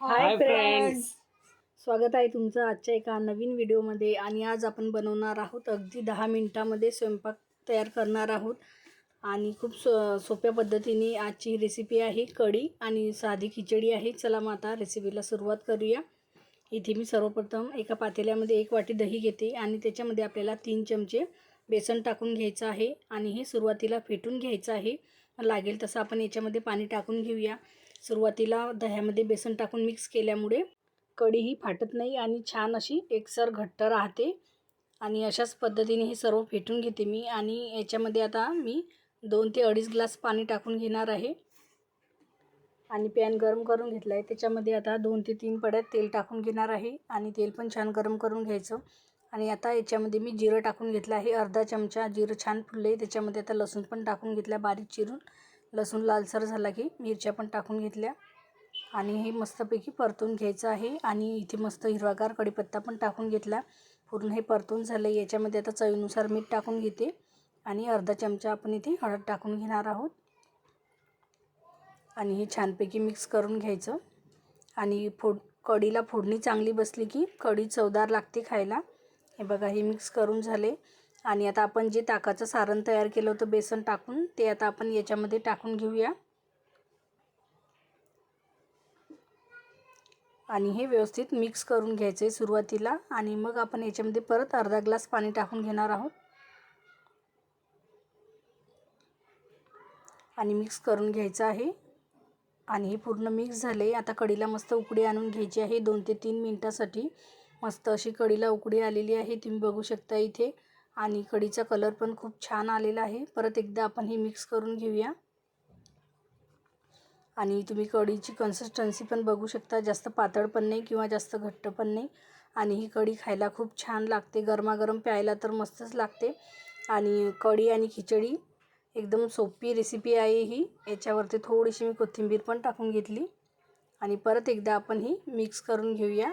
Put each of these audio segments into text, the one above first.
Hi friends स्वागत आहे तुमचं आजच्या एका नवीन व्हिडिओमध्ये आणि आज आपण बनवणार आहोत अगदी दहा मिनटामध्ये स्वयंपाक तयार करणार आहोत. आणि खूप सो सोप्या पद्धतीने आजची रेसिपी आहे कढी आणि साधी खिचडी आहे. चला मग आता रेसिपीला सुरुवात करूया. इथे मी सर्वप्रथम एका पातेल्यामध्ये एक वाटी दही घेते आणि त्याच्यामध्ये आपल्याला तीन चमचे बेसन टाकून घ्यायचं आहे आणि हे सुरुवातीला फेटून घ्यायचं आहे. लागेल तसं आपण याच्यामध्ये पाणी टाकून घेऊया. सुरुवातीला दह्यामध्ये बेसन टाकून मिक्स केल्यामुळे कढीही फाटत नाही आणि छान अशी एकसर घट्ट राहते. आणि अशाच पद्धतीने हे सर्व फेटून घेते मी आणि याच्यामध्ये आता मी दोन ते अडीच ग्लास पाणी टाकून घेणार आहे. आणि पॅन गरम करून घेतला आहे त्याच्यामध्ये आता दोन ते तीन पड्यात तेल टाकून घेणार आहे आणि तेल पण छान गरम करून घ्यायचं. आणि आता याच्यामध्ये मी जिरं टाकून घेतलं आहे. अर्धा चमचा जिरं छान फुलले त्याच्यामध्ये आता लसूण पण टाकून घेतला बारीक चिरून. लसूण लालसर झाला की मिरच्या पण टाकून घेतल्या. आणि हे मस्तपैकी परतून घ्यायचं आहे. आणि इथे मस्त हिरवागार कढीपत्ता पण टाकून घेतला. पूर्ण हे परतून झालं. याच्यामध्ये आता चवीनुसार मीठ टाकून घेते. आणि अर्धा चमचा आपण इथे हळद टाकून घेणार आहोत. आणि हे छानपैकी मिक्स करून घ्यायचं. आणि फोड कढीला फोडणी चांगली बसली की कढी चवदार लागते खायला. हे बघा हे मिक्स करून झाले. आणि आता आपण जे ताकाचं सारण तयार केलं होतं बेसन टाकून ते आता आपण याच्यामध्ये टाकून घेऊया. आणि हे व्यवस्थित मिक्स करून घ्यायचं आहे सुरुवातीला. आणि मग आपण याच्यामध्ये परत अर्धा ग्लास पाणी टाकून घेणार आहोत. आणि मिक्स करून घ्यायचं आहे. आणि हे पूर्ण मिक्स झाले आता कढीला मस्त उकडी आणून घ्यायची आहे. दोन ते तीन मिनटासाठी मस्त अशी कढीला उकडी आलेली आहे. तुम्ही बघू शकता इथे. आणि कढीचा कलर पण खूप छान आलेला आहे. परत एकदा आपण हे मिक्स करून घेऊया. आणि तुम्ही कढीची कन्सिस्टन्सी पण बघू शकता. जास्त पातळ पण नाही किंवा जास्त घट्ट पण नाही. आणि ही कढी खायला खूप छान लागते. गरमागरम प्यायला तर मस्तच लागते. आणि कढी आणि खिचडी एकदम सोपी रेसिपी आहे ही. याच्यावरती थोडीशी मी कोथिंबीर पण टाकून घेतली. आणि परत एकदा आपण ही मिक्स करून घेऊया.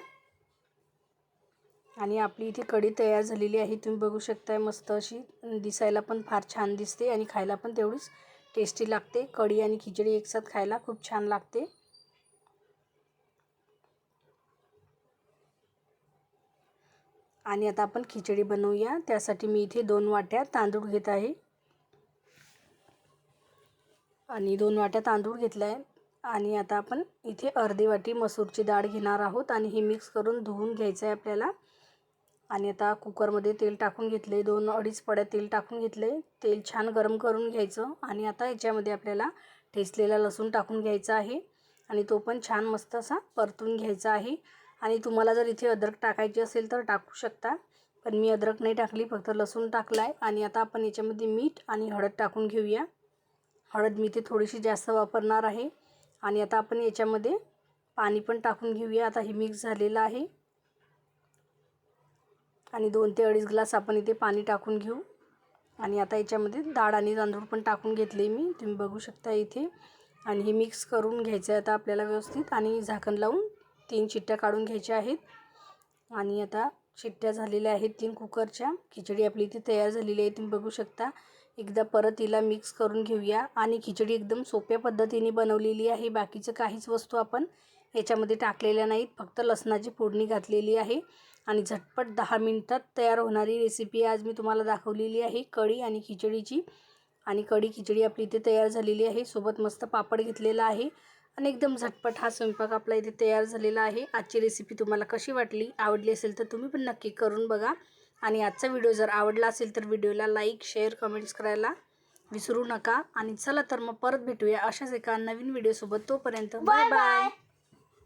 आणि आपली इथे कढी तयार झालेली आहे. तुम्ही बघू शकताय मस्त अशी दिसायला पण फार छान दिसते आणि खायला पण तेवढीच टेस्टी लागते. कढी आणि खिचडी एकसाथ खायला खूप छान लागते. आणि आता आपण खिचडी बनवूया. त्यासाठी मी इथे दोन वाट्या तांदूळ घेत आहे. आणि दोन वाट्या तांदूळ घेतला आहे आणि आता आपण इथे अर्धी वाटी मसूरची डाळ घेणार आहोत आणि हे मिक्स करून धुवून घ्यायचं आहे आपल्याला. आणि आता कुकरमध्ये तेल टाकून घेतले दोन अडीच पड्या तेल टाकून घेतले तेल छान गरम करून घ्यायचं आणि आता याच्यामध्ये आपल्याला ठेचलेला लसूण टाकून घ्यायचा आहे आणि तो पण छान मस्त असा परतून घ्यायचा आहे. आणि तुम्हाला जर इथे अद्रक टाकायची असेल तर टाकू शकता पण मी अद्रक नाही टाकली फक्त लसूण टाकला आहे आणि आता आपण याच्यामध्ये मीठ आणि हळद टाकून घेऊया. हळद मी इथे थोडीशी जास्त वापरणार आहे. आणि आता आपण याच्यामध्ये पाणी पण टाकून घेऊया. आता हे मिक्स झालेलं आहे. आणि दोन ते अडीच ग्लास आपण इथे पाणी टाकून घेऊ. आणि आता याच्यामध्ये डाळ आणि तांदूळ पण टाकून घेतले मी. तुम्ही बघू शकता इथे. आणि हे मिक्स करून घ्यायचं आहे आता आपल्याला व्यवस्थित. आणि झाकण लावून तीन चिट्ट्या काढून घ्यायच्या आहेत. आणि आता चिट्ट्या झालेल्या आहेत तीन कुकरच्या. खिचडी आपली इथे तयार झालेली आहे. तुम्ही बघू शकता. एकदा परत हिला मिक्स करून घेऊया. आणि खिचडी एकदम सोप्या पद्धतीने बनवलेली आहे. बाकीचं काहीच वस्तू आपण याच्यामध्ये टाकलेल्या नाहीत. फक्त लसणाची फोडणी घातलेली आहे. आणि झटपट दहा मिनटात तयार होणारी रेसिपी आज मी तुम्हाला दाखवलेली आहे. कढी आणि खिचडीची. आणि कढी खिचडी आपली इथे तयार झालेली आहे. सोबत मस्त पापड घेतलेला आहे. आणि एकदम झटपट हा स्वयंपाक आपला इथे तयार झालेला आहे. आजची रेसिपी तुम्हाला कशी वाटली आवडली असेल तर तुम्ही पण नक्की करून बघा. आणि आजचा व्हिडिओ जर आवडला असेल तर व्हिडिओला लाईक शेअर कमेंट्स करायला विसरू नका. आणि चला तर मग परत भेटूया अशाच एका नवीन व्हिडिओसोबत तोपर्यंत बाय बाय